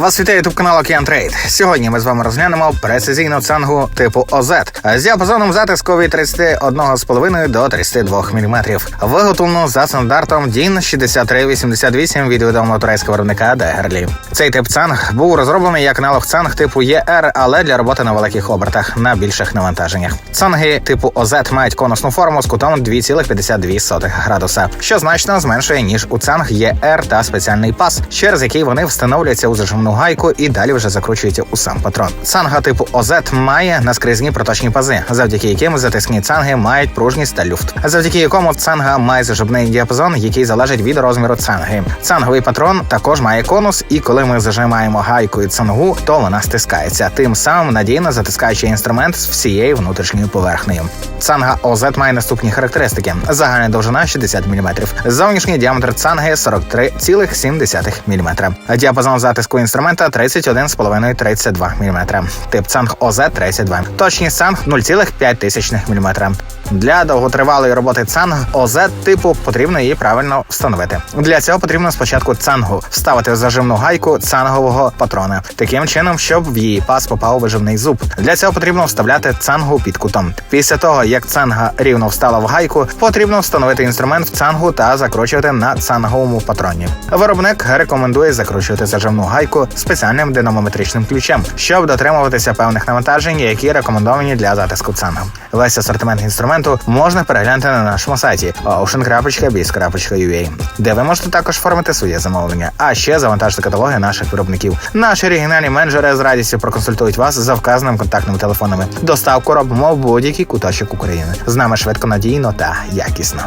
Вас вітає ютуб канал Океан Трейд. Сьогодні ми з вами розглянемо прецизійну цангу типу ОЗ з діапазоном затиску від 31,5 до 32 мм. Виготовлено за стандартом DIN 6388 від відомого турецького виробника Дегерлі. Цей тип цанг був розроблений як аналог цанг типу ЄР, але для роботи на великих обертах на більших навантаженнях. Цанги типу ОЗ мають конусну форму з кутом 2,52 градуса, що значно зменшує ніж у цанг ЄР та спеціальний пас, через який вони встановлюються у зажимну гайку і далі вже закручуються у сам патрон. Цанга типу ОЗ має наскрізні проточні пази, завдяки яким затискні цанги мають пружність та люфт, завдяки якому цанга має зажимний діапазон, який залежить від розміру цанги. Цанговий патрон також має конус, і коли ми зажимаємо гайкою цангу, то вона стискається, тим самим надійно затискаючи інструмент з всією внутрішньою поверхнею. Цанга ОЗ має наступні характеристики: загальна довжина 60 мм, зовнішній діаметр цанги 43,7 мм, діапазон затиску інструмента 31,5-32 мм, тип цанг ОЗ 32, точність цанг 0,5 мм. Для довготривалої роботи цанг ОЗ типу потрібно її правильно встановити. Для цього потрібно спочатку цангу вставити в зажимну гайку цангового патрона, таким чином, щоб в її пас попав виживний зуб. Для цього потрібно вставляти цангу під кутом. Після того, як цанга рівно встала в гайку, потрібно встановити інструмент в цангу та закручувати на цанговому патроні. Виробник рекомендує закручувати зажимну гайку спеціальним динамометричним ключем, щоб дотримуватися певних навантажень, які рекомендовані для затиску цангу. Весь асортимент інструменту можна переглянути на нашому сайті ocean.biz.ua, де ви можете також оформити своє замовлення, а ще завантажити каталоги наших виробників. Наші оригінальні менеджери з радістю проконсультують вас за вказаними контактними телефонами. Доставку робимо в будь-який куточок України. З нами швидко, надійно та якісно.